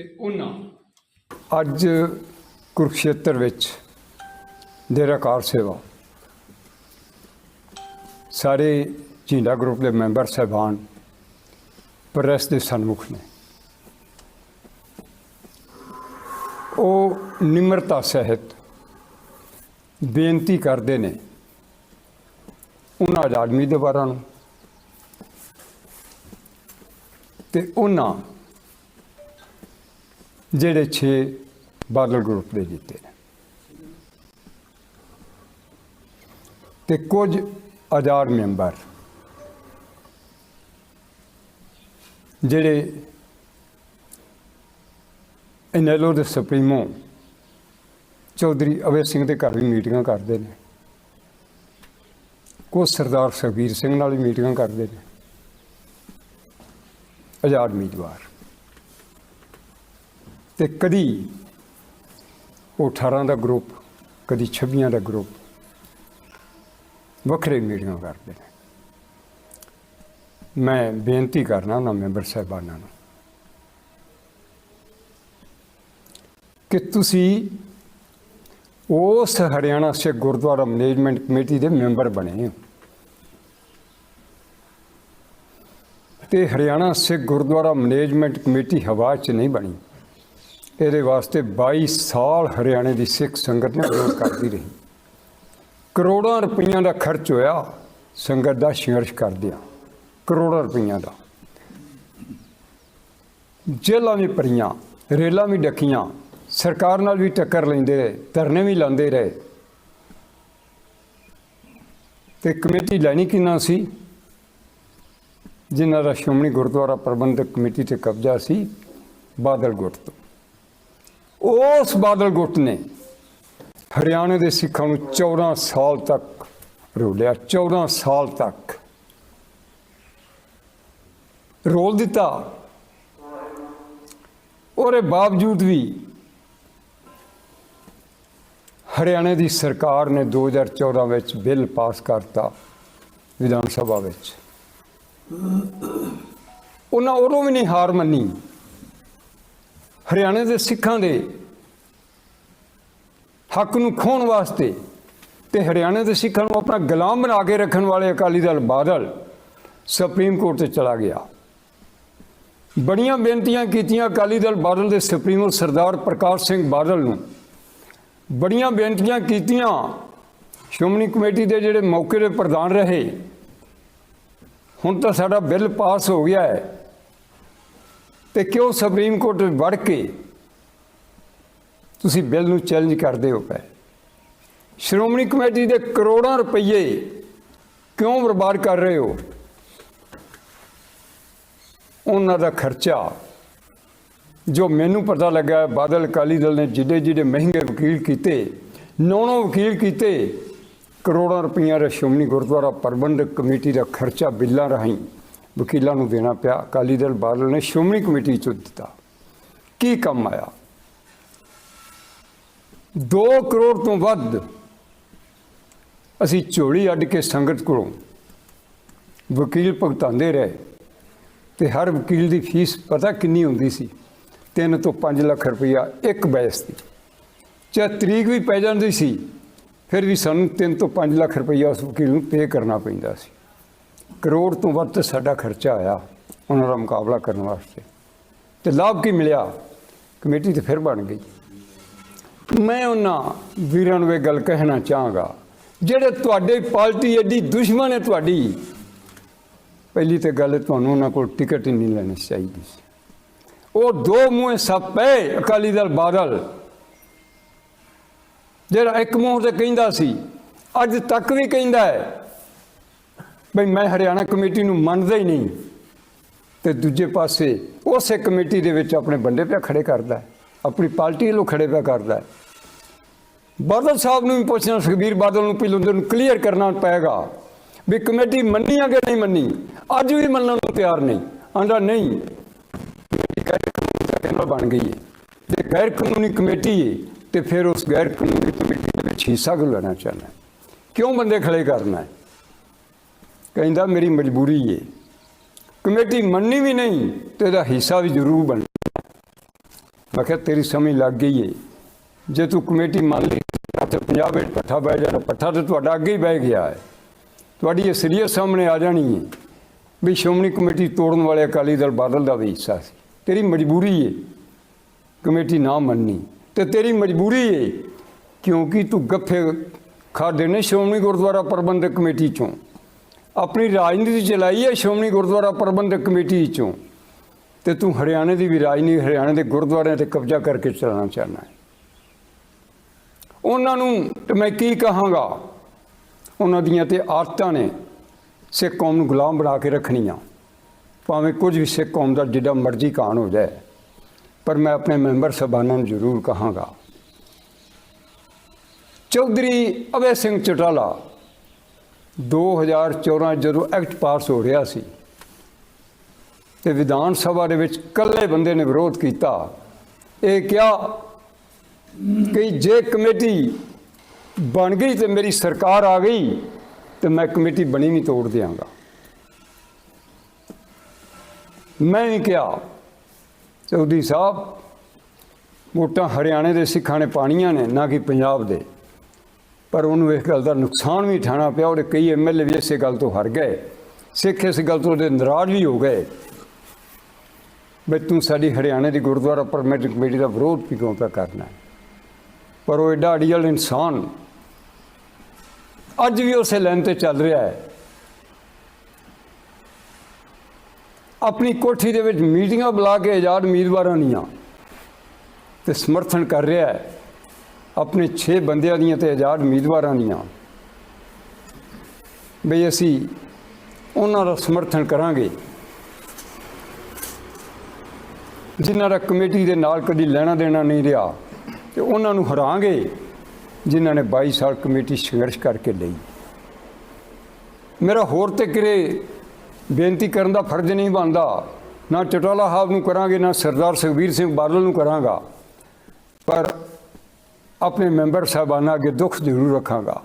ਤੇ ਉਹਨਾਂ ਅੱਜ ਕੁਰਕਸ਼ੇਤਰ ਵਿੱਚ ਡੇਰਾ ਕਾਰ ਸੇਵਾ। ਸਾਰੇ ਝੀਂਡਾ ਗਰੁੱਪ ਦੇ ਮੈਂਬਰ ਸਹਿਬਾਨ, ਪ੍ਰੈਸ ਦੇ ਸਨਮੁਖ ਨੇ। ਉਹ ਨਿਮਰਤਾ ਸਹਿਤ ਬੇਨਤੀ ਕਰਦੇ ਨੇ ਉਹਨਾਂ ਆਜ਼ਾਦਮੀ ਦੇ ਬਾਰਾਂ ਨੂੰ ਤੇ ਉਹਨਾਂ ਜਿਹੜੇ 6 ਬਾਦਲ ਗਰੁੱਪ ਦੇ ਜਿੱਤੇ ਨੇ। ਤੇ ਕੁਝ ਆਜ਼ਾਦ ਮੈਂਬਰ ਜਿਹੜੇ ਇਨੈਲੋ ਦੇ ਸੁਪਰੀਮੋ ਚੌਧਰੀ ਅਵੇ ਸਿੰਘ ਦੇ ਘਰ ਵੀ ਮੀਟਿੰਗਾਂ ਕਰਦੇ ਨੇ। ਕੁਝ ਸਰਦਾਰ ਸੁਖਬੀਰ ਸਿੰਘ ਨਾਲ ਵੀ ਮੀਟਿੰਗਾਂ ਕਰਦੇ ਨੇ। ਆਜ਼ਾਦ ਉਮੀਦਵਾਰ। ਤੇ ਕਦੀ ਉਹ 18 ਦਾ ਗਰੁੱਪ ਕਦੀ 26 ਦਾ ਗਰੁੱਪ ਵੱਖਰੇ ਮੀਟਿੰਗਾਂ ਕਰਦੇ ਨੇ। ਮੈਂ ਬੇਨਤੀ ਕਰਨਾ ਉਹਨਾਂ ਮੈਂਬਰ ਸਾਹਿਬਾਨਾਂ ਨੂੰ ਕਿ ਤੁਸੀਂ ਉਸ ਹਰਿਆਣਾ ਸਿੱਖ ਗੁਰਦੁਆਰਾ ਮੈਨੇਜਮੈਂਟ ਕਮੇਟੀ ਦੇ ਮੈਂਬਰ ਬਣੇ ਹੋ। ਤੇ ਹਰਿਆਣਾ ਸਿੱਖ ਗੁਰਦੁਆਰਾ ਮੈਨੇਜਮੈਂਟ ਕਮੇਟੀ ਹਵਾ 'ਚ ਨਹੀਂ ਬਣੀ। ਇਹਦੇ ਵਾਸਤੇ 22 ਸਾਲ ਹਰਿਆਣੇ ਦੀ ਸਿੱਖ ਸੰਗਤ ਨੇ ਵਿਰੋਧ ਕਰਦੀ ਰਹੀ। ਕਰੋੜਾਂ ਰੁਪਈਆਂ ਦਾ ਖਰਚ ਹੋਇਆ, ਸੰਗਤ ਦਾ ਸੰਘਰਸ਼ ਕਰਦਿਆਂ। ਕਰੋੜਾਂ ਰੁਪਈਆਂ ਦਾ। ਜੇਲਾਂ ਵੀ ਭਰੀਆਂ, ਰੇਲਾਂ ਵੀ ਡੱਕੀਆਂ, ਸਰਕਾਰ ਨਾਲ ਵੀ ਟੱਕਰ ਲੈਂਦੇ ਰਹੇ, ਧਰਨੇ ਵੀ ਲਾਉਂਦੇ ਰਹੇ। ਤੇ ਕਮੇਟੀ ਲੈਣੀ ਕਿੰਨਾ ਸੀ? ਜਿਨ੍ਹਾਂ ਦਾ ਸ਼੍ਰੋਮਣੀ ਗੁਰਦੁਆਰਾ ਪ੍ਰਬੰਧਕ ਕਮੇਟੀ ਤੇ ਕਬਜ਼ਾ ਸੀ, ਬਾਦਲ ਗੁੱਟ ਤੋਂ ਉਸ ਬਾਦਲ ਗੁੱਟ ਨੇ ਹਰਿਆਣੇ ਦੇ ਸਿੱਖਾਂ ਨੂੰ 14 ਸਾਲ ਤੱਕ ਰੋਲਿਆ 14 ਸਾਲ ਤੱਕ। ਰੋਲ ਦਿੱਤਾ। ਉਹਦੇ ਬਾਵਜੂਦ ਵੀ ਹਰਿਆਣੇ ਦੀ ਸਰਕਾਰ ਨੇ 2014 ਵਿੱਚ ਬਿੱਲ ਪਾਸ ਕਰਤਾ ਵਿਧਾਨ ਸਭਾ ਵਿੱਚ। ਉਹਨਾਂ ਉਦੋਂ ਵੀ ਨਹੀਂ ਹਾਰ ਮੰਨੀ। ਹਰਿਆਣੇ ਦੇ ਸਿੱਖਾਂ ਦੇ ਹੱਕ ਨੂੰ ਖੋਣ ਵਾਸਤੇ ਤੇ ਹਰਿਆਣੇ ਦੇ ਸਿੱਖਾਂ ਨੂੰ ਆਪਣਾ ਗੁਲਾਮ ਬਣਾ ਕੇ ਰੱਖਣ ਵਾਲੇ ਅਕਾਲੀ ਦਲ ਬਾਦਲ ਸੁਪਰੀਮ ਕੋਰਟ ਤੇ ਚਲਾ ਗਿਆ। ਬੜੀਆਂ ਬੇਨਤੀਆਂ ਕੀਤੀਆਂ ਅਕਾਲੀ ਦਲ ਬਾਦਲ ਦੇ ਸੁਪਰੀਮੋ ਸਰਦਾਰ ਪ੍ਰਕਾਸ਼ ਸਿੰਘ ਬਾਦਲ ਨੂੰ। ਬੜੀਆਂ ਬੇਨਤੀਆਂ ਕੀਤੀਆਂ। ਸ਼੍ਰੋਮਣੀ ਕਮੇਟੀ ਦੇ ਜਿਹੜੇ ਮੌਕੇ ਦੇ ਪ੍ਰਧਾਨ ਰਹੇ। ਹੁਣ ਤਾਂ ਸਾਡਾ ਬਿੱਲ ਪਾਸ ਹੋ ਗਿਆ ਹੈ। ਤੇ ਕਿਉਂ ਸੁਪਰੀਮ ਕੋਰਟ ਵਿੱਚ ਵੜ ਕੇ ਤੁਸੀਂ ਬਿੱਲ ਨੂੰ ਚੈਲੰਜ ਕਰਦੇ ਹੋ ਪਏ? ਸ਼੍ਰੋਮਣੀ ਕਮੇਟੀ ਦੇ ਕਰੋੜਾਂ ਰੁਪਏ ਕਿਉਂ ਬਰਬਾਦ ਕਰ ਰਹੇ ਹੋ? ਉਹਨਾਂ ਦਾ ਖਰਚਾ ਜੋ ਮੈਨੂੰ ਪਤਾ ਲੱਗਾ ਬਾਦਲ ਅਕਾਲੀ ਦਲ ਨੇ ਜਿਹੜੇ ਜਿਹੜੇ ਮਹਿੰਗੇ ਵਕੀਲ ਕੀਤੇ ਨੌ ਵਕੀਲ ਕੀਤੇ, ਕਰੋੜਾਂ ਰੁਪਈਆ ਦਾ ਸ਼੍ਰੋਮਣੀ ਗੁਰਦੁਆਰਾ ਪ੍ਰਬੰਧਕ ਕਮੇਟੀ ਦਾ ਖਰਚਾ ਬਿੱਲਾਂ ਰਾਹੀਂ ਵਕੀਲਾਂ ਨੂੰ ਦੇਣਾ ਪਿਆ। ਅਕਾਲੀ ਦਲ ਬਾਦਲ ਨੇ ਸ਼੍ਰੋਮਣੀ ਕਮੇਟੀ ਚੋਂ ਦਿੱਤਾ। ਕੀ ਕੰਮ ਆਇਆ? 2 ਕਰੋੜ ਤੋਂ ਵੱਧ ਅਸੀਂ ਝੋਲੀ ਅੱਡ ਕੇ ਸੰਗਤ ਕੋਲੋਂ ਵਕੀਲ ਭੁਗਤਾਉਂਦੇ ਰਹੇ ਤੇ ਹਰ ਵਕੀਲ ਦੀ ਫੀਸ ਪਤਾ ਕਿੰਨੀ ਹੁੰਦੀ ਸੀ? 3 ਤੋਂ 5 ਲੱਖ ਰੁਪਈਆ ਇੱਕ ਬੈਸ ਦੀ। ਚਾਹੇ ਤਰੀਕ ਵੀ ਪੈ ਜਾਂਦੀ ਸੀ, ਫਿਰ ਵੀ ਸਾਨੂੰ 3 ਤੋਂ 5 ਲੱਖ ਰੁਪਈਆ ਉਸ ਵਕੀਲ ਨੂੰ ਪੇ ਕਰਨਾ ਪੈਂਦਾ ਸੀ। ਕਰੋੜ ਤੋਂ ਵੱਧ ਤਾਂ ਸਾਡਾ ਖਰਚਾ ਆਇਆ ਉਹਨਾਂ ਦਾ ਮੁਕਾਬਲਾ ਕਰਨ ਵਾਸਤੇ। ਤੇ ਲਾਭ ਕੀ ਮਿਲਿਆ? ਕਮੇਟੀ ਤੇ ਫਿਰ ਬਣ ਗਈ। ਮੈਂ ਉਹਨਾਂ ਵੀਰਾਂ ਨੂੰ ਇਹ ਗੱਲ ਕਹਿਣਾ ਚਾਹਾਂਗਾ, ਜਿਹੜੇ ਤੁਹਾਡੇ ਪਾਰਟੀ ਐਡੀ ਦੁਸ਼ਮਣ ਹੈ ਤੁਹਾਡੀ, ਪਹਿਲੀ ਤੇ ਗੱਲ ਤੁਹਾਨੂੰ ਉਹਨਾਂ ਕੋਲ ਟਿਕਟ ਹੀ ਨਹੀਂ ਲੈਣੀ ਚਾਹੀਦੀ। ਉਹ ਦੋ ਮੂੰਹ ਸੱਪ ਪਏ ਅਕਾਲੀ ਦਲ ਬਾਦਲ। ਜਿਹੜਾ ਇੱਕ ਮੂੰਹ ਤੇ ਕਹਿੰਦਾ ਸੀ, ਅੱਜ ਤੱਕ ਵੀ ਕਹਿੰਦਾ ਹੈ ਬਈ ਮੈਂ ਹਰਿਆਣਾ ਕਮੇਟੀ ਨੂੰ ਮੰਨਦਾ ਹੀ ਨਹੀਂ। ਤੇ ਦੂਜੇ ਪਾਸੇ ਉਸੇ ਕਮੇਟੀ ਦੇ ਵਿੱਚ ਆਪਣੇ ਬੰਦੇ ਪਿਆ ਖੜੇ ਕਰਦਾ ਆਪਣੀ ਪਾਰਟੀ ਵੱਲੋਂ ਖੜੇ ਪਿਆ ਕਰਦਾ ਬਾਦਲ ਸਾਹਿਬ ਨੂੰ ਵੀ ਪੁੱਛਣਾ, ਸੁਖਬੀਰ ਬਾਦਲ ਨੂੰ ਪਹਿਲਾਂ ਉਹਨੂੰ ਕਲੀਅਰ ਕਰਨਾ ਪਏਗਾ ਵੀ ਕਮੇਟੀ ਮੰਨੀ ਆ ਕਿ ਨਹੀਂ ਮੰਨੀ। ਅੱਜ ਵੀ ਮੰਨਣ ਨੂੰ ਤਿਆਰ ਨਹੀਂ। ਆਂਦਾ ਨਹੀਂ ਕਮੇਟੀ ਬਣ ਗਈ ਹੈ ਜੇ ਗੈਰ ਕਾਨੂੰਨੀ ਕਮੇਟੀ ਹੈ ਤੇ ਫਿਰ ਉਸ ਗੈਰ ਕਾਨੂੰਨੀ ਕਮੇਟੀ ਦੇ ਵਿੱਚ ਹਿੱਸਾ ਲੈਣਾ ਚਾਹੁੰਦਾ ਕਿਉਂ ਬੰਦੇ ਖੜੇ ਕਰਨਾ ਹੈ? ਕਹਿੰਦਾ, ਮੇਰੀ ਮਜਬੂਰੀ ਹੈ ਕਮੇਟੀ ਮੰਨੀ ਵੀ ਨਹੀਂ ਤੇ ਇਹਦਾ ਹਿੱਸਾ ਵੀ ਜ਼ਰੂਰ ਬਣ ਮੈਂ ਕਿਹਾ, ਤੇਰੀ ਸਮਝ ਲੱਗ ਗਈ ਏ। ਜੇ ਤੂੰ ਕਮੇਟੀ ਮੰਨ ਲਈ, ਤੇ ਪੰਜਾਬ ਵਿੱਚ ਪੱਠਾ ਬਹਿ ਜਾਣਾ। ਪੱਠਾ ਤੇ ਤੁਹਾਡਾ ਅੱਗੇ ਹੀ ਬਹਿ ਗਿਆ ਹੈ ਤੁਹਾਡੀ ਅਸਲੀਅਤ ਸਾਹਮਣੇ ਆ ਜਾਣੀ ਹੈ ਵੀ ਸ਼੍ਰੋਮਣੀ ਕਮੇਟੀ ਤੋੜਨ ਵਾਲੇ ਅਕਾਲੀ ਦਲ ਬਾਦਲ ਦਾ ਵੀ ਹਿੱਸਾ ਸੀ। ਤੇਰੀ ਮਜਬੂਰੀ ਏ। ਕਮੇਟੀ ਨਾ ਮੰਨਣੀ ਤੇ ਤੇਰੀ ਮਜਬੂਰੀ ਏ ਕਿਉਂਕਿ ਤੂੰ ਗੱਫੇ ਖਾਦੇ ਨੇ ਸ਼੍ਰੋਮਣੀ ਗੁਰਦੁਆਰਾ ਪ੍ਰਬੰਧਕ ਕਮੇਟੀ ਚੋਂ। ਆਪਣੀ ਰਾਜਨੀਤੀ ਚਲਾਈ ਹੈ ਸ਼੍ਰੋਮਣੀ ਗੁਰਦੁਆਰਾ ਪ੍ਰਬੰਧਕ ਕਮੇਟੀ ਚੋਂ। ਤੇ ਤੂੰ ਹਰਿਆਣੇ ਦੀ ਵੀ ਰਾਜਨੀਤੀ, ਹਰਿਆਣੇ ਦੇ ਗੁਰਦੁਆਰਿਆਂ ਤੇ ਕਬਜ਼ਾ ਕਰਕੇ ਚਲਾਉਣਾ ਚਾਹੁੰਦਾ ਹੈ। ਉਹਨਾਂ ਨੂੰ, ਤੇ ਮੈਂ ਕੀ ਕਹਾਂਗਾ? ਉਹਨਾਂ ਦੀਆਂ ਤੇ ਆਦਤਾਂ ਨੇ ਸਿੱਖ ਕੌਮ ਨੂੰ ਗੁਲਾਮ ਬਣਾ ਕੇ ਰੱਖਣੀਆਂ। ਭਾਵੇਂ ਕੁਝ ਵੀ ਸਿੱਖ ਕੌਮ ਦਾ ਜਿੱਡਾ ਮਰਜ਼ੀ ਕਾਣ ਹੋ ਜਾਏ, ਪਰ ਮੈਂ ਆਪਣੇ ਮੈਂਬਰ ਸਭਾਨਾਂ ਨੂੰ ਜ਼ਰੂਰ ਕਹਾਂਗਾ। ਚੌਧਰੀ ਅਵੇ ਸਿੰਘ ਚਟਾਲਾ 2014 ਜਦੋਂ ਐਕਟ ਪਾਸ ਹੋ ਰਿਹਾ ਸੀ ਤੇ ਵਿਧਾਨ ਸਭਾ ਦੇ ਵਿੱਚ ਇਕੱਲੇ ਬੰਦੇ ਨੇ ਵਿਰੋਧ ਕੀਤਾ, ਇਹ ਕਿਹਾ ਕਿ ਜੇ ਕਮੇਟੀ ਬਣ ਗਈ ਤੇ ਮੇਰੀ ਸਰਕਾਰ ਆ ਗਈ ਤੇ ਮੈਂ ਕਮੇਟੀ ਬਣੀ ਨਹੀਂ ਤੋੜ ਦਿਆਂਗਾ। ਮੈਂ ਵੀ ਕਿਹਾ, ਚੌਧਰੀ ਸਾਹਿਬ, ਵੋਟਾਂ ਹਰਿਆਣੇ ਦੇ ਸਿੱਖਾਂ ਨੇ ਪਾਣੀਆਂ ਨੇ, ਨਾ ਕਿ ਪੰਜਾਬ ਦੇ। ਪਰ ਉਹਨੂੰ ਇਸ ਗੱਲ ਦਾ ਨੁਕਸਾਨ ਵੀ ਉਠਾਉਣਾ ਪਿਆ, ਉਹਦੇ ਕਈ ਐਮਐਲਏ ਵੀ ਇਸੇ ਗੱਲ ਤੋਂ ਹਰ ਗਏ। ਸਿੱਖ ਇਸ ਗੱਲ ਤੋਂ ਉਹਦੇ ਨਾਰਾਜ਼ ਵੀ ਹੋ ਗਏ। ਵੀ ਤੂੰ ਸਾਡੀ ਹਰਿਆਣੇ ਦੀ ਗੁਰਦੁਆਰਾ ਪਰਮਿਟ ਕਮੇਟੀ ਦਾ ਵਿਰੋਧ ਵੀ ਕਿਉਂ ਪਿਆ ਕਰਨਾ ਪਰ ਉਹ ਐਡਾ ਅੜੀਅਲ ਇਨਸਾਨ ਅੱਜ ਵੀ ਉਸੇ ਲਾਈਨ ਤੇ ਚੱਲ ਰਿਹਾ ਹੈ। ਆਪਣੀ ਕੋਠੀ ਦੇ ਵਿੱਚ ਮੀਟਿੰਗਾਂ ਬੁਲਾ ਕੇ ਆਜ਼ਾਦ ਉਮੀਦਵਾਰਾਂ ਦੀਆਂ ਤੇ ਸਮਰਥਨ ਕਰ ਰਿਹਾ ਹੈ। ਆਪਣੇ 6 ਬੰਦਿਆਂ ਦੀਆਂ ਤੇ ਆਜ਼ਾਦ ਉਮੀਦਵਾਰਾਂ ਦੀਆਂ। ਬਈ ਅਸੀਂ ਉਹਨਾਂ ਦਾ ਸਮਰਥਨ ਕਰਾਂਗੇ। ਜਿਨ੍ਹਾਂ ਦਾ ਕਮੇਟੀ ਦੇ ਨਾਲ ਕਦੀ ਲੈਣਾ ਦੇਣਾ ਨਹੀਂ ਰਿਹਾ, ਤੇ ਉਹਨਾਂ ਨੂੰ ਹਰਾਂਗੇ, ਜਿਨ੍ਹਾਂ ਨੇ 22 ਸਾਲ ਕਮੇਟੀ ਸੰਘਰਸ਼ ਕਰਕੇ ਲਈ। ਮੇਰਾ ਹੋਰ ਤੇ ਕਿਰੇ ਬੇਨਤੀ ਕਰਨ ਦਾ ਫਰਜ਼ ਨਹੀਂ ਬਣਦਾ, ਨਾ ਚਟੋਲਾ ਸਾਹਿਬ ਨੂੰ ਕਰਾਂਗੇ, ਨਾ ਸਰਦਾਰ ਸੁਖਬੀਰ ਸਿੰਘ ਬਾਦਲ ਨੂੰ ਕਰਾਂਗਾ। ਪਰ ਆਪਣੇ ਮੈਂਬਰ ਸਾਹਿਬਾਨਾਂ ਅੱਗੇ ਦੁੱਖ ਜ਼ਰੂਰ ਰੱਖਾਂਗਾ।